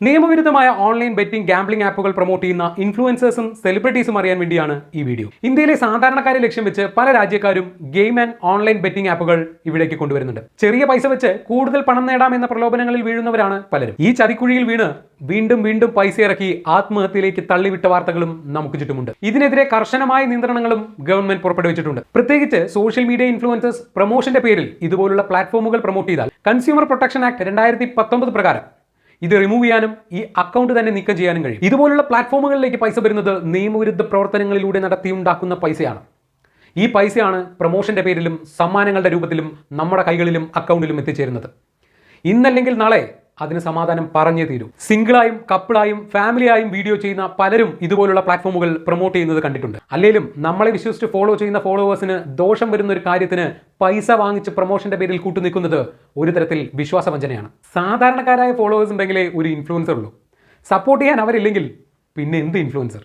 നിയമവിരുദ്ധമായ online betting gambling ആപ്പുകൾ promote ചെയ്യുന്ന ഇൻഫ്ലുവൻസേഴ്സും സെലിബ്രിറ്റീസും അറിയാൻ വേണ്ടിയാണ് ഈ വീഡിയോ ഇന്ത്യയിലെ സാധാരണക്കാരെ ലക്ഷ്യം വെച്ച് പല രാജ്യക്കാരും ഗെയിം ആൻഡ് ഓൺലൈൻ ബെറ്റിംഗ് ആപ്പുകൾ ഇവിടേക്ക് കൊണ്ടുവരുന്നുണ്ട്. ചെറിയ പൈസ വെച്ച് കൂടുതൽ പണം നേടാമെന്ന പ്രലോഭനങ്ങളിൽ വീഴുന്നവരാണ് പലരും. ഈ ചതിക്കുഴിയിൽ വീണ് വീണ്ടും വീണ്ടും പൈസ ഇറക്കി ആത്മഹത്യയിലേക്ക് തള്ളിവിട്ട വാർത്തകളും നമുക്ക് ചുറ്റുമുണ്ട്. ഇതിനെതിരെ കർശനമായ നിയന്ത്രണങ്ങളും ഗവൺമെന്റ് പുറപ്പെടുവിച്ചിട്ടുണ്ട്. പ്രത്യേകിച്ച് സോഷ്യൽ മീഡിയ ഇൻഫ്ലുവൻസേഴ്സ് പ്രൊമോഷന്റെ പേരിൽ ഇതുപോലുള്ള പ്ലാറ്റ്ഫോമുകൾ പ്രൊമോട്ട് ചെയ്താൽ കൺസ്യൂമർ പ്രൊട്ടക്ഷൻ ആക്ട് രണ്ടായിരത്തി പ്രകാരം ഇത് റിമൂവ് ചെയ്യാനും ഈ അക്കൗണ്ട് തന്നെ നീക്കം ചെയ്യാനും കഴിയും. ഇതുപോലുള്ള പ്ലാറ്റ്ഫോമുകളിലേക്ക് പൈസ വരുന്നത് നിയമവിരുദ്ധ പ്രവർത്തനങ്ങളിലൂടെ നടത്തിയുണ്ടാക്കുന്ന പൈസയാണ്. ഈ പൈസയാണ് പ്രൊമോഷന്റെ പേരിലും സമ്മാനങ്ങളുടെ രൂപത്തിലും നമ്മുടെ കൈകളിലും അക്കൗണ്ടിലും എത്തിച്ചേരുന്നത്. ഇന്നല്ലെങ്കിൽ നാളെ അതിന് സമാധാനം പറഞ്ഞേ തീരൂ. സിംഗിളായും കപ്പിളായും ഫാമിലിയായും വീഡിയോ ചെയ്യുന്ന പലരും ഇതുപോലുള്ള പ്ലാറ്റ്ഫോമുകൾ പ്രൊമോട്ട് ചെയ്യുന്നത് കണ്ടിട്ടുണ്ട്. അല്ലെങ്കിലും നമ്മളെ വിശ്വസിച്ച് ഫോളോ ചെയ്യുന്ന ഫോളോവേഴ്സിന് ദോഷം വരുന്ന ഒരു കാര്യത്തിന് പൈസ വാങ്ങിച്ച് പ്രൊമോഷന്റെ പേരിൽ കൂട്ടുനിൽക്കുന്നത് ഒരു തരത്തിൽ വിശ്വാസവഞ്ചനയാണ്. സാധാരണക്കാരായ ഫോളോവേഴ്സ് ഉണ്ടെങ്കിലേ ഒരു ഇൻഫ്ലുവൻസർ ഉള്ളൂ. സപ്പോർട്ട് ചെയ്യാൻ അവരില്ലെങ്കിൽ പിന്നെ എന്ത് ഇൻഫ്ലുവൻസർ